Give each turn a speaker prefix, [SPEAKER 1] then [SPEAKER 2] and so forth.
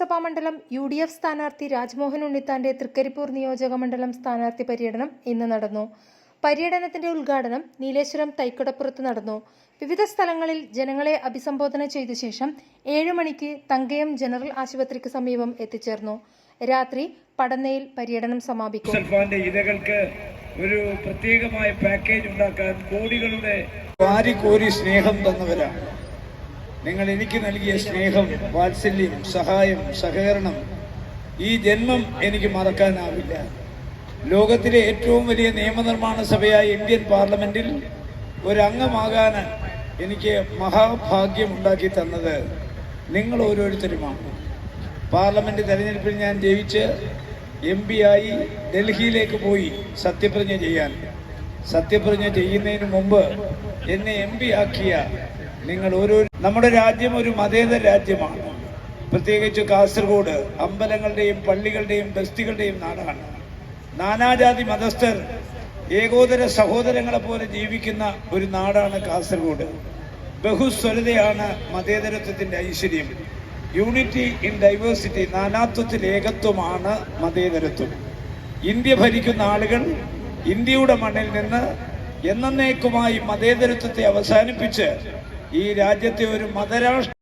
[SPEAKER 1] മണ്ഡലം U D F സ്ഥാനാർത്ഥി രാജ്മോഹൻ ഉണ്ണിത്താന്റെ തൃക്കരിപ്പൂർ നിയോജക മണ്ഡലം സ്ഥാനാർത്ഥി പര്യടനം ഇന്ന് നടന്നു. പര്യടനത്തിന്റെ ഉദ്ഘാടനം നീലേശ്വരം തൈക്കുടപ്പുറത്ത് നടന്നു. വിവിധ സ്ഥലങ്ങളിൽ ജനങ്ങളെ അഭിസംബോധന ചെയ്ത ശേഷം ഏഴു മണിക്ക് തങ്കയം ജനറൽ ആശുപത്രിക്ക് സമീപം എത്തിച്ചേർന്നു. രാത്രി പടന്നയിൽ പര്യടനം സമാപിക്കും.
[SPEAKER 2] ഇരകൾക്ക് ഒരു പ്രത്യേകമായ പാക്കേജ് ഉണ്ടാക്കാൻ കോടികളുടെ
[SPEAKER 3] വാരിക്കോരി സ്നേഹം തന്നവരാണ്. നിങ്ങൾ എനിക്ക് നൽകിയ സ്നേഹം വാത്സല്യം സഹായം സഹകരണം ഈ ജന്മം എനിക്ക് മറക്കാനാവില്ല. ലോകത്തിലെ ഏറ്റവും വലിയ നിയമനിർമ്മാണ സഭയായ ഇന്ത്യൻ പാർലമെന്റിൽ ഒരംഗമാകാൻ എനിക്ക് മഹാഭാഗ്യം ഉണ്ടാക്കി തന്നത് നിങ്ങൾ ഓരോരുത്തരുമാണ്. പാർലമെന്റ് തെരഞ്ഞെടുപ്പിൽ ഞാൻ ജയിച്ച് എം പി ആയി ഡൽഹിയിലേക്ക് പോയി സത്യപ്രതിജ്ഞ ചെയ്യാൻ. സത്യപ്രതിജ്ഞ ചെയ്യുന്നതിന് മുമ്പ് എന്നെ എം പി ആക്കിയ നിങ്ങൾ ഓരോ നമ്മുടെ രാജ്യം ഒരു മതേതര രാജ്യമാണ്. പ്രത്യേകിച്ച് കാസർഗോഡ് അമ്പലങ്ങളുടെയും പള്ളികളുടെയും ബസ്തികളുടെയും നാടാണ്. നാനാജാതി മതസ്ഥർ ഏകോദര സഹോദരങ്ങളെ പോലെ ജീവിക്കുന്ന ഒരു നാടാണ് കാസർഗോഡ്. ബഹുസ്വരതയാണ് മതേതരത്വത്തിന്റെ ഐശ്വര്യം. യൂണിറ്റി ഇൻ ഡൈവേഴ്സിറ്റി നാനാത്വത്തിൽ ഏകത്വമാണ് മതേതരത്വം. ഇന്ത്യ ഭരിക്കുന്ന ആളുകൾ ഇന്ത്യയുടെ മണ്ണിൽ നിന്ന് എന്നേക്കുമായി മതേതരത്വത്തെ അവസാനിപ്പിച്ച് ഈ രാജ്യത്തെ ഒരു മതരാഷ്ട്ര